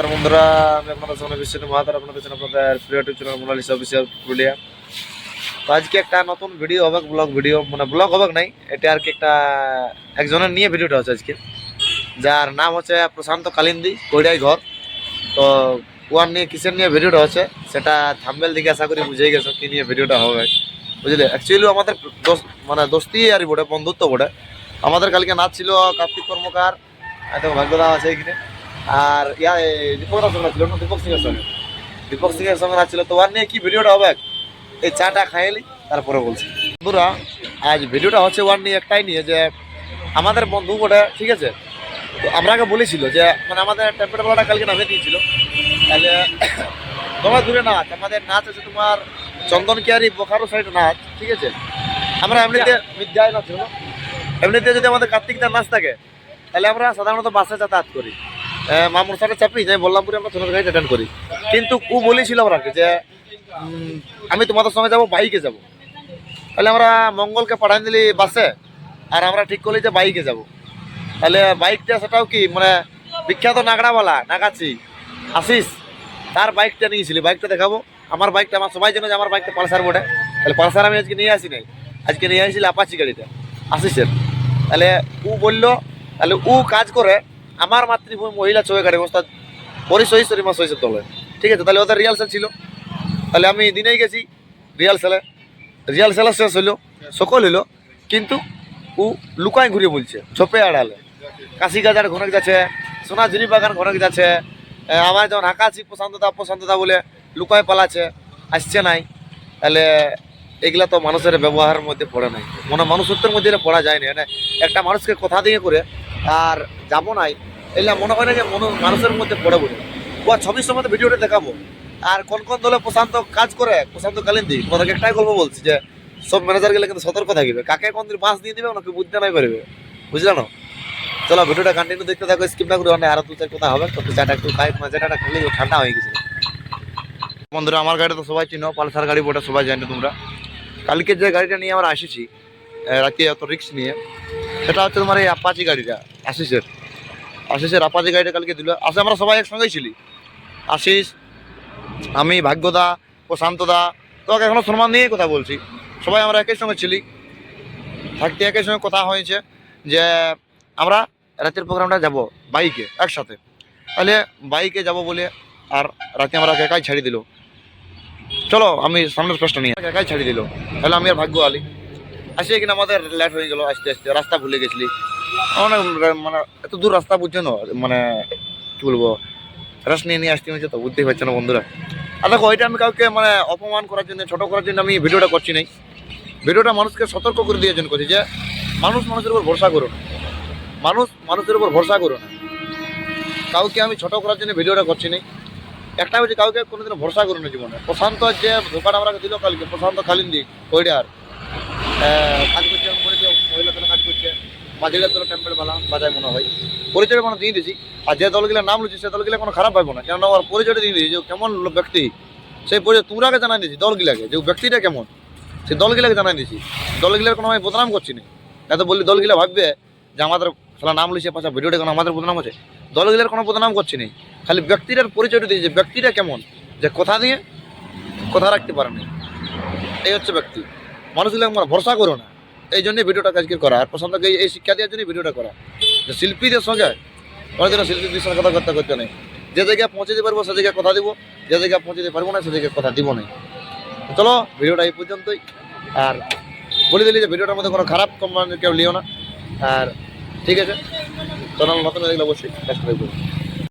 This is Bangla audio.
নমস্কার বন্ধুরা, আমি আপনাদের সামনে বিশ্বজিৎ মহাতার আপনাদের পেছনে আপনাদের প্রিয় YouTube channel Monalisa official Purulia. তো আজকে একটা নতুন ভিডিও হবে ব্লগ ভিডিও মানে ব্লগ হবে নাই, এটা আর কি একটা একজনের নিয়ে ভিডিওটা হচ্ছে আজকে, যার নাম হচ্ছে প্রশান্ত কালিন্দি কৈরাই ঘর। তো ওয়ার নিয়ে, কিসের নিয়ে ভিডিওটা হচ্ছে, সেটা থাম্বেল দিকে আশা করি বুঝেই গেছো কি নিয়ে ভিডিওটা হবে। বুঝলে অ্যাকচুয়ালি আমাদের মানে দোস্তি আর বটে, বন্ধুত্ব বটে। আমাদের কালকে নাচ ছিল কার্তিক কর্মকার, এত ভাগ্যদা আছে এখানে। আর ইয়া দীপক সঙ্গে ছিল না দীপক সিং এর সঙ্গে। দীপক সিং এর সঙ্গে নাচ ছিল তো ওর নিয়ে কি ভিডিওটা হবে? এই চাটা খাইলি তারপরে বলছি। বন্ধুরা আজ ভিডিওটা হচ্ছে ওয়ান নিয়ে একটাই নিয়ে যে আমাদের বন্ধু বটে ঠিক আছে? তো আমরাকে বলেছিল যে মানে আমাদের টেম্পের বেলাটা কালকে নামে দিয়েছিল। তাহলে তোমার দূরে নাচ আমাদের নাচ আছে তোমার চন্দন কেয়ারি বোকারো সাইডে নাচ ঠিক আছে? আমরা এমনিতে বিদ্যায় নাচ এমনিতে যদি আমাদের কার্তিক দার নাচ থাকে তাহলে আমরা সাধারণত বাসে যাতায়াত করি। মামুর সাথে চাপি যাই বললামপুরে আমরা সোনার গাড়ি অ্যাটেন্ড করি। কিন্তু ও বলেছিল আমাকে যে আমি তোমাদের সঙ্গে যাব, বাইকে যাব। তাহলে আমরা মঙ্গলকে পাঠাই দিলি বাসে, আর আমরা ঠিক করলি যে বাইকে যাব। তাহলে বাইকটা সেটাও কি মানে বিখ্যাত নাগড়াওয়ালা নাগাছি আশিস, তার বাইকটা নিয়েছিলি বাইকটা দেখাবো। আমার বাইকটা, আমার সবাই জানে যে আমার বাইকটা পালসার বটে। তাহলে পালসার আমি আজকে নিয়ে আসি নাই। আজকে নিয়ে আসিল আপাচি গাড়িটা আশিসের। তাহলে ও বলল, তাহলে ও কাজ করে আমার মাতৃভূমি মহিলা ছবি গাড়ি অবস্থা পরিচয় শরীমা সহিসের তলে। ঠিক আছে, তাহলে ওদের রিহার্সাল ছিল। তাহলে আমি দিনেই গেছি রিহার্সালে রিহার্সালে শেষ হইল, সকল হইল। কিন্তু ও লুকাই ঘুরিয়ে বলছে ছোপে আড়ালে। কাশি গাজার ঘনক যাচ্ছে সোনা সোনাঝুরি বাগান ঘনক যাচ্ছে আমার যেমন আকাশি প্রশান্ততা প্রশান্ততা বলে লুকায় পালাচ্ছে, আসছে নাই। তাহলে এগুলা তো মানুষের ব্যবহারের মধ্যে পড়ে নাই। মানে মানুষত্বের মধ্যে পড়া যায় না মানে একটা মানুষকে কথা দিয়ে করে, আর যাব নাই। এগুলা মনে হয় না যে মনো- মানুষের মধ্যে পড়ে বলে ও ছবির সময় ভিডিওটা দেখাবো। আর কোন কোন দলে প্রশান্ত কাজ করে, প্রশান্ত কালিন্দি, তোমাদেরকে একটাই গল্প বলছি যে, সব ম্যানেজার গেলে কিন্তু সতর্ক থাকবে। কাকে কোন দিন বাস দিয়ে দিবে, ওনাকে বুঝতে নাই পারবে। বুঝলে না? চলো, ভিডিওটা কন্টিনিউ দেখতে থাকো স্কিপ না করে অনেক আরও দু চার কথা হবে। তো চাটা একটু খাই মজাটা খেলে ঠান্ডা হয়ে গেছে। বন্ধুরা, আমার গাড়ি তো সবাই চিনো, পালসার গাড়ি বটে সবাই জানো তোমরা। কালকে যে গাড়িটা নিয়ে আমরা আসিছি রাতে এত রিক্স নিয়ে, সেটা হচ্ছে তোমার এই আপাচি গাড়িটা আশিসের আশিসের আপাচি গাড়িটা কালকে দিল। আসে আমরা সবাই একসঙ্গেই ছিলি। আশিস, আমি, ভাগ্যদা প্রশান্তদা তোকে এখনও সম্মান নিয়েই কথা বলছি। সবাই আমরা একই সঙ্গে ছিলি। থাকতে একই সঙ্গে কথা হয়েছে যে আমরা রাতের প্রোগ্রামটা যাব বাইকে, একসাথে। তাহলে বাইকে যাব বলে আর রাতে আমরা একাই ছাড়ি দিল। চলো, আমি সামনের প্রশ্ন নিয়ে একাই ছাড়ি দিল। তাহলে আমি আর ভাগ্য আলি। আসে কিনা আমাদের লেট হয়ে গেল, আস্তে আস্তে রাস্তা ভুলে গেছিলি। অনেক মানে এত দূর রাস্তা বুঝছ না? মানে কি বলব? রাস নিয়ে নিয়ে আসতে হয়েছে তো, বুঝতেই পারছে না বন্ধুরা। আর দেখো ওইটা আমি কাউকে মানে অপমান করার জন্য, ছোটো করার জন্য আমি ভিডিওটা করছি নাই। ভিডিওটা মানুষকে সতর্ক করে দেওয়ার জন্য করছি যে, মানুষ মানুষের উপর ভরসা করো না। মানুষ মানুষের উপর ভরসা করো না। কাউকে আমি ছোটো করার জন্য ভিডিওটা করছি নাই। একটা হচ্ছে কাউকে কোনোদিন ভরসা করো না জীবনে। প্রশান্ত যে ধোকাটা আমরা দিল কালকে, প্রশান্ত কালিন্দি ওইটার কাজ করছে বলেছি মহিলা দলে কাজ করছে মাঝিরা দলে টেম্পেল বালা বাজায় মনে হয় পরিচয় মানে দিয়ে দিয়েছি আর যে দলগুলো নাম লুচি সে দলগুলো কোনো খারাপ পাবো না কেননা আমার পরিচয়টা দিয়ে দিয়েছি যে কেমন ব্যক্তি সেই পরিচয় তোমরাকে জানাই দিয়েছি দলগুলাকে যে ব্যক্তিটা কেমন সেই দলগুলাকে জানাই দিয়েছি দলগুলার কোনো আমি বদনাম করছি না এত বললি দলগুলা ভাববে যে আমাদের খেলা নাম লিখে পাশা ভিডিওটা কোনো আমাদের বদনাম আছে দলগুলার কোনো বদনাম করছি না খালি ব্যক্তিটার পরিচয়টা দিয়েছি যে ব্যক্তিটা কেমন যে কথা দিয়ে, কথা রাখতে পারে না। এই হচ্ছে ব্যক্তি। মানুষগুলো আমার ভরসা করো না। এই জন্যই ভিডিওটা আজকে করা। আর প্রশান্তকে এই- শিক্ষা দেওয়ার জন্যই ভিডিওটা করা। যে শিল্পীদের সঙ্গে কোনোদিনও শিল্পীদের সঙ্গে কথা করতে করতে নেই। যে জায়গায় পৌঁছে দিতে পারব, সে জায়গায় কথা দিব। যে জায়গায় পৌঁছে দিতে পারব না, সে জায়গায় কথা দিব না। চলো, ভিডিওটা এই পর্যন্তই। আর বলে দিলি যে ভিডিওটার মধ্যে কোনো খারাপ কমেন্ট কেউ লিও না। আর ঠিক আছে, চ্যানেল নতুন হয়ে গেলে অবশ্যই